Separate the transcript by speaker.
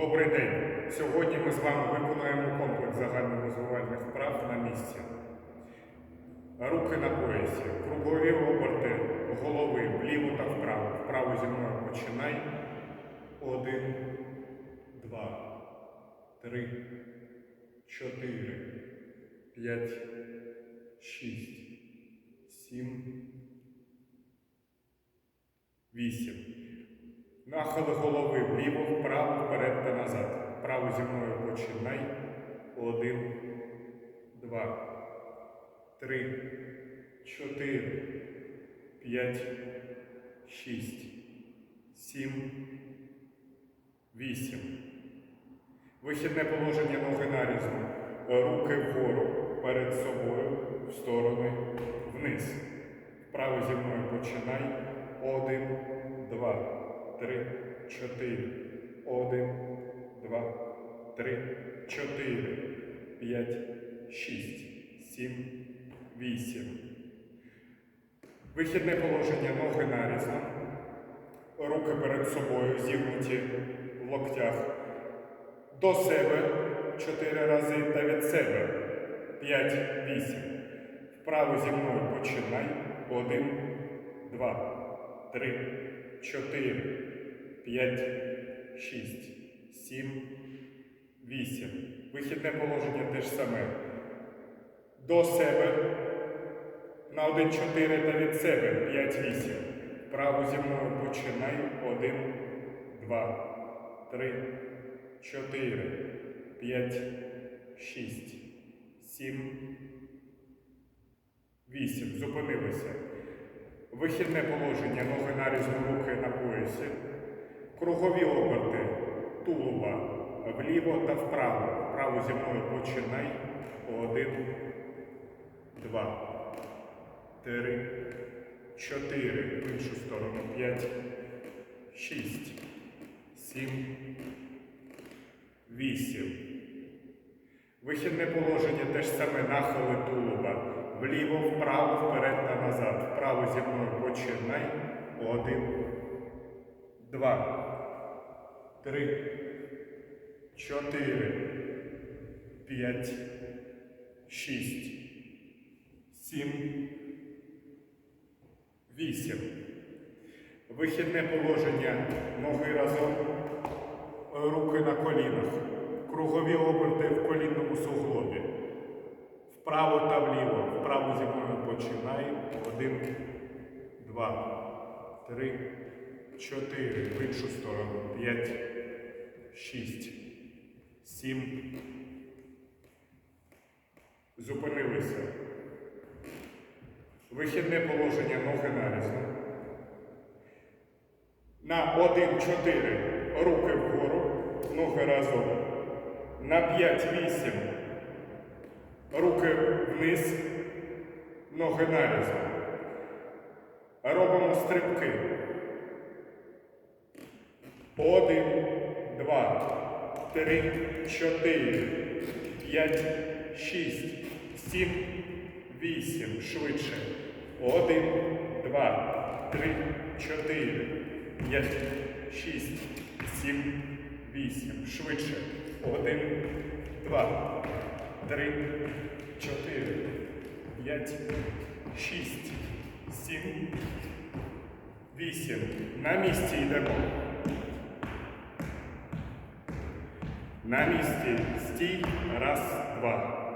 Speaker 1: Добрий день! Сьогодні ми з вами виконуємо комплекс загальнорозвивальних вправ на місці. Руки на поясі, кругові оберти голови вліво та вправо. Вправо зі мною починай. Один, два, три, чотири, п'ять, шість, сім, вісім. Нахили голови вліво, вправо, вперед та назад. Вправо зі мною починай. Один, два, три, чотири, п'ять, шість, сім, вісім. Вихідне положення ноги нарізно. Руки вгору, перед собою, в сторони, вниз. Вправо зі мною починай. Один, два, три, чотири. Один, два, три, чотири, п'ять, шість, сім, вісім. Вихідне положення ноги нарізно. Руки перед собою зігнуті в локтях. До себе чотири рази та від себе п'ять, вісім. Вправо зі мною починай. Один, два, три, чотири, п'ять, шість, сім, вісім. Вихідне положення те ж саме. До себе на 1-4 та від себе 5-8. Вправо зі мною починай. 1, 2, 3, 4, 5, 6, 7, 8. Зупинилися. Вихідне положення, ноги нарізно, руки на поясі. Кругові оберти тулуба вліво та вправо. Вправо зі мною починай. Один, два, три, чотири. В іншу сторону. П'ять, шість, сім, вісім. Вихідне положення те ж саме нахили тулуба. Вліво, вправо, вперед та назад. Вправо зі мною починай. Один, два, три, чотири, п'ять, шість, сім, вісім. Вихідне положення ноги разом, руки на колінах. Кругові оберти в колінному суглобі. Вправо та вліво. Вправо зі мною починай. Один, два, три, чотири. В іншу сторону. П'ять, шість, сім. Зупинилися. Вихідне положення ноги нарізно. На 1-4 руки вгору, ноги разом. На 5-8 руки вниз, ноги нарізом. Робимо стрибки. Один, два, три, чотири, п'ять, шість, сім, вісім. Швидше. Один, два, три, чотири, п'ять, шість, сім, вісім. Швидше. Один, два, три, чотири, п'ять, шість, сім, вісім. На місці йдемо. На місці. Стій. Раз, два.